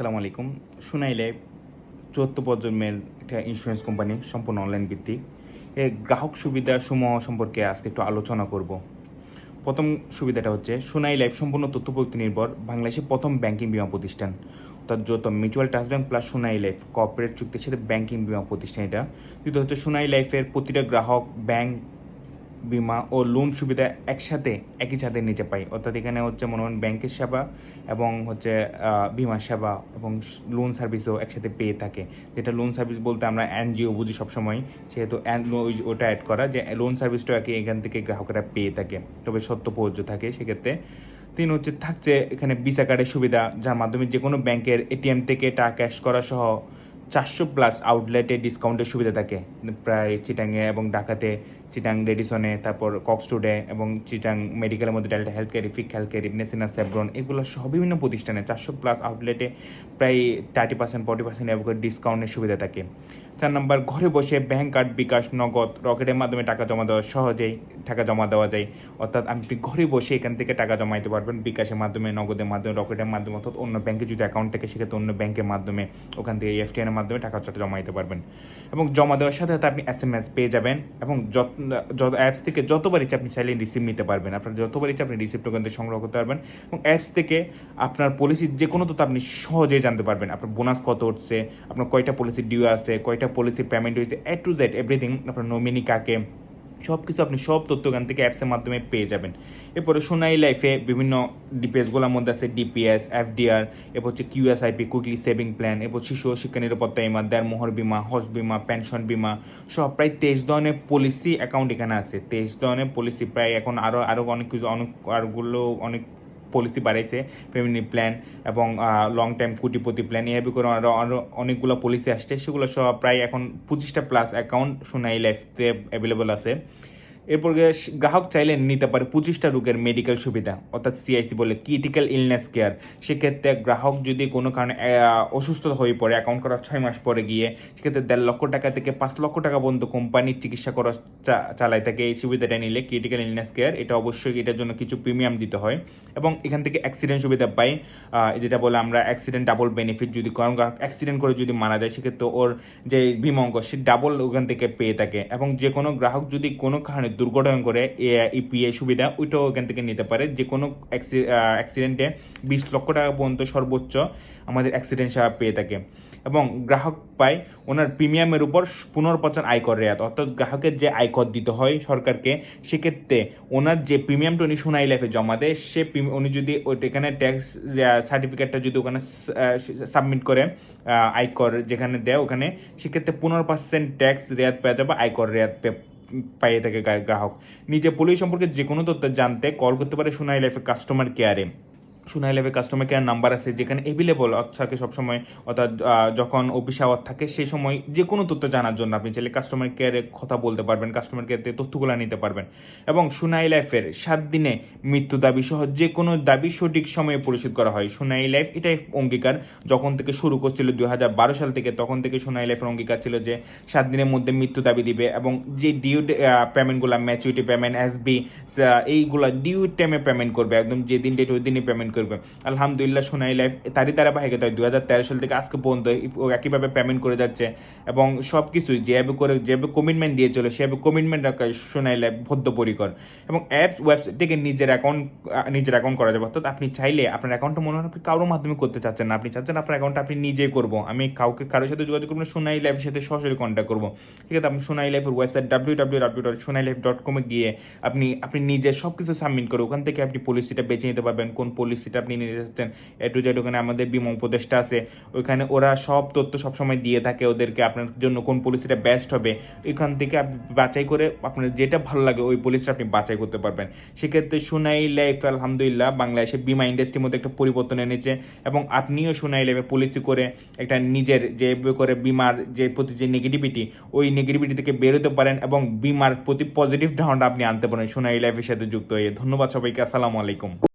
আসসালামু আলাইকুম। সুনাইলে চৌদ্দ প্রজন্মের একটা ইন্স্যুরেন্স কোম্পানি সম্পূর্ণ অনলাইন ভিত্তিক। এর গ্রাহক সুবিধা সমূহ সম্পর্কে আজকে একটু আলোচনা করব। প্রথম সুবিধাটা হচ্ছে সোনাই লাইফ সম্পূর্ণ তথ্য প্রযুক্তি নির্ভর বাংলাদেশের প্রথম ব্যাংকিং বিমা প্রতিষ্ঠান। অর্থাৎ যত mutual trust bank plus Sonali life corporate চুক্তির সাথে ব্যাংকিং বিমা প্রতিষ্ঠান এটা। দ্বিতীয় হচ্ছে সোনাই লাইফের প্রতিটা গ্রাহক ব্যাংক বিমা ও লোন সুবিধা একসাথে, একই ছাদের নিচে পাই। অর্থাৎ এখানে হচ্ছে মনে হয় ব্যাংকের সেবা এবং হচ্ছে বিমা সেবা এবং লোন সার্ভিসও একসাথে পেয়ে থাকে। যেটা লোন সার্ভিস বলতে আমরা এনজিও বুঝি সবসময়, সেহেতু ওটা অ্যাড করা যে লোন সার্ভিসটা একে এখান থেকে গ্রাহকেরা পেয়ে থাকে। তবে সত্য প্রযোজ্য থাকে সেক্ষেত্রে। তিন হচ্ছে থাকছে এখানে ভিসা কার্ডের সুবিধা, যার মাধ্যমে যে কোনো ব্যাংকের এটিএম থেকে টাকা ক্যাশ করা সহ চারশো প্লাস আউটলেটে ডিসকাউন্টের সুবিধা থাকে। প্রায় চিটাংয়ে এবং ঢাকাতে চিটাং রেডিসনে তারপর কক্সটুডে এবং চিটাং মেডিকেলের মধ্যে ডেল্টা হেলথ কেয়ার ফিক হেলথ কেয়ার ইবনেসিনা সেব্রন এগুলো সহ বিভিন্ন প্রতিষ্ঠানে চারশো প্লাস আউটলেটে প্রায় থার্টি পার্সেন্ট ফর্টি পার্সেন্ট ডিসকাউন্টের সুবিধা থাকে। চার নম্বর, ঘরে বসে ব্যাংক কার্ড বিকাশ, নগদ, রকেটের মাধ্যমে টাকা জমা দেওয়া সহজেই টাকা জমা দেওয়া যায়। অর্থাৎ আপনি ঘরে বসে এখান থেকে টাকা জমাইতে পারবেন বিকাশের মাধ্যমে, নগদের মাধ্যমে, রকেটের মাধ্যমে, অর্থাৎ অন্য ব্যাংকে যদি অ্যাকাউন্ট থেকে, সেক্ষেত্রে অন্য ব্যাংকের মাধ্যমে ওখান থেকে E এফটিএনের মাধ্যমে টাকা জমাইতে পারবেন। এবং জমা দেওয়ার সাথে সাথে আপনি এস এম এস পেয়ে যাবেন এবং যত যত অ্যাপস থেকে যতবার ইচ্ছে আপনি চাইলে রিসিভ নিতে পারবেন, আপনার যতবার ইচ্ছে আপনি রিসিভ টোকেন দিয়ে সংগ্রহ করতে পারবেন, এবং অ্যাপস থেকে আপনার পলিসির যে কোনো তথ্য আপনি সহজেই জানতে পারবেন। আপনার বোনাস কত উঠছে, আপনার কয়টা পলিসি ডিউ আছে, কয়টা পলিসি পেমেন্ট হয়েছে এ টু জেড এভরিথিং আপনার নমিনি কাকে সব কিছু আপনি সব তথ্য থেকে অ্যাপসের মাধ্যমে পেয়ে যাবেন। এরপরে সোনাই লাইফে বিভিন্ন ডিপিএসগুলোর মধ্যে আছে ডিপিএস এফডিআর এরপর হচ্ছে কিউএসআইপি কুইকলি সেভিং প্ল্যান এরপর শিশু শিক্ষা নিরাপত্তা বিমা দেড় মোহর বিমা, হজ বিমা পেনশন বিমা, সব প্রায় তেইশ ধরনের পলিসি অ্যাকাউন্ট এখানে আছে। তেইশ ধরনের পলিসি প্রায় এখন আরও আরও অনেক কিছু, অনেক আরগুলো অনেক পলিসি বাড়াইছে ফ্যামিলি প্ল্যান এবং লং টাইম কুটিপতি প্ল্যান এভাবে করে আরও আরও অনেকগুলো পলিসি আসছে, সেগুলো সব প্রায় এখন পঁচিশটা প্লাস অ্যাকাউন্ট সোনাই লাইফতে অ্যাভেলেবল আছে। এরপর গ্রাহক চাইলে নিতে পারে পঁচিশটা রোগের মেডিকেল সুবিধা, অর্থাৎ সিআইসি বলে ক্রিটিক্যাল ইলনেস কেয়ার সেক্ষেত্রে গ্রাহক যদি কোনো কারণে অসুস্থ হয়ে পড়ে অ্যাকাউন্ট করার ছয় মাস পরে গিয়ে, সেক্ষেত্রে দেড় লক্ষ টাকা থেকে পাঁচ লক্ষ টাকা পর্যন্ত কোম্পানির চিকিৎসা করা চালায় থাকে এই সুবিধাটা নিলে ক্রিটিক্যাল ইলনেস কেয়ার এটা অবশ্যই এটার জন্য কিছু প্রিমিয়াম দিতে হয় এবং এখান থেকে অ্যাক্সিডেন্ট সুবিধা পাই যেটা বলে আমরা অ্যাক্সিডেন্ট ডাবল বেনিফিট যদি কারণ গ্রাহক অ্যাক্সিডেন্ট করে যদি মারা যায়, সেক্ষেত্রে ওর যে বিমা অঙ্ক সে ডাবল ওখান থেকে পেয়ে থাকে। এবং যে কোনো গ্রাহক যদি কোনো কারণে দুর্ঘটনা করে ইপিএ সুবিধা ওইটাও ওখান থেকে নিতে পারে। যে কোনো অ্যাক্সিডেন্টে বিশ লক্ষ টাকা পর্যন্ত সর্বোচ্চ আমাদের অ্যাক্সিডেন্ট সেবা পেয়ে থাকে। এবং গ্রাহক পায় ওনার প্রিমিয়ামের উপর পুনর্পচন আয়কর রেয়াত। অর্থাৎ গ্রাহকের যে আয়কর দিতে হয় সরকারকে, সেক্ষেত্রে ওনার যে প্রিমিয়ামটা উনি সোনাই লাইফে জমা দেয়, সে উনি যদি এখানে ট্যাক্স সার্টিফিকেটটা যদি ওখানে সাবমিট করে আয়কর যেখানে দেয় ওখানে, সেক্ষেত্রে পনেরো পার্সেন্ট ট্যাক্স রেয়াত পেয়ে যাবে, আয়কর রেয়াত পে- পাইয়ে থাকে গ্রাহক। নিজে পুলিশ সম্পর্কে যে কোনো তথ্য জানতে কল করতে পারে সোনাই লাইফের কাস্টমার কেয়ারে সোনাই লাইফের কাস্টমার কেয়ার নাম্বার আছে, যেখানে এভেলেবল থাকে সবসময়, অর্থাৎ যখন অফিস আওয়ার থাকে সেই সময় যে কোনো তথ্য জানার জন্য আপনি চাইলে কাস্টমার কেয়ারে কথা বলতে পারবেন কাস্টমার কেয়ারে তথ্যগুলো নিতে পারবেন। এবং সোনাই লাইফের সাত দিনে মৃত্যু দাবি সহ যে কোনো দাবি সঠিক সময়ে পরিশোধ করা হয়। সোনাই লাইফ এটাই অঙ্গীকার। যখন থেকে শুরু করছিল দুই হাজার বারো সাল থেকে, তখন থেকে সোনাই লাইফের অঙ্গীকার ছিল যে, সাত দিনের মধ্যে মৃত্যু দাবি দিবে এবং যে ডিউ পেমেন্টগুলো ম্যাচুরিটি পেমেন্ট এসবি এইগুলো ডিউ টাইমে পেমেন্ট করবে, একদম যে দিন ডেট ওই দিনই পেমেন্ট করবে। আলহামদুলিল্লাহ, সোনাই লাইফ তারই ধারাবাহিকতা দুই হাজার তেরো সাল থেকে আজকে পর্যন্ত একইভাবে পেমেন্ট করে যাচ্ছে এবং সব কিছুই যেভাবে করে, যেভাবে কমিটমেন্ট দিয়ে চলে সেভাবে কমিটমেন্ট রাখা সোনাই লাইফ বদ্ধপরিকর এবং অ্যাপস ওয়েবসাইট থেকে নিজের অ্যাকাউন্ট নিজের অ্যাকাউন্ট করা যাবে। অর্থাৎ আপনি চাইলে আপনার অ্যাকাউন্টটা মনে হয় আপনি কারোর মাধ্যমে করতে চাচ্ছেন না। আপনি চাচ্ছেন আপনার অ্যাকাউন্টটা আপনি নিজেই করব। আমি কাউকে, কারোর সাথে যোগাযোগ করব সোনাই লাইফের সাথে সরাসরি কন্ট্যাক্ট করব। ঠিক আছে, আপনি সোনাই লাইফের website W W W dot Sonali life dot কমে গিয়ে আপনি আপনি নিজে সব কিছু সাবমিট করে ওখান থেকে আপনি পলিসিটা বেছে নিতে পারবেন। কোন পলিসিটা আপনি নিতে চাচ্ছেন। এ টু জেড ওখানে আমাদের বিমা উপদেষ্টা আছে। ওইখানে ওরা সব তথ্য সবসময় দিয়ে থাকে ওদেরকে, আপনার জন্য কোন পলিসিটা বেস্ট হবে। এখান থেকে বাছাই করে আপনার যেটা ভালো লাগে ওই পলিসিটা আপনি বাছাই করতে পারবেন। সেক্ষেত্রে সোনাই লাইফ আলহামদুলিল্লাহ, বাংলাদেশে বিমা ইন্ডাস্ট্রির মধ্যে একটা পরিবর্তন এনেছে এবং আপনিও সোনাই লাইফে পলিসি করে একটা নিজের যে করে বিমার যে প্রতি যে নেগেটিভিটি ওই নেগেটিভিটি থেকে বেরোতে পারেন এবং বিমার প্রতি পজিটিভ ধারণা আপনি আনতে পারেন সোনাই লাইফের সাথে যুক্ত হয়ে। ধন্যবাদ সবাইকে, আসসালামু আলাইকুম।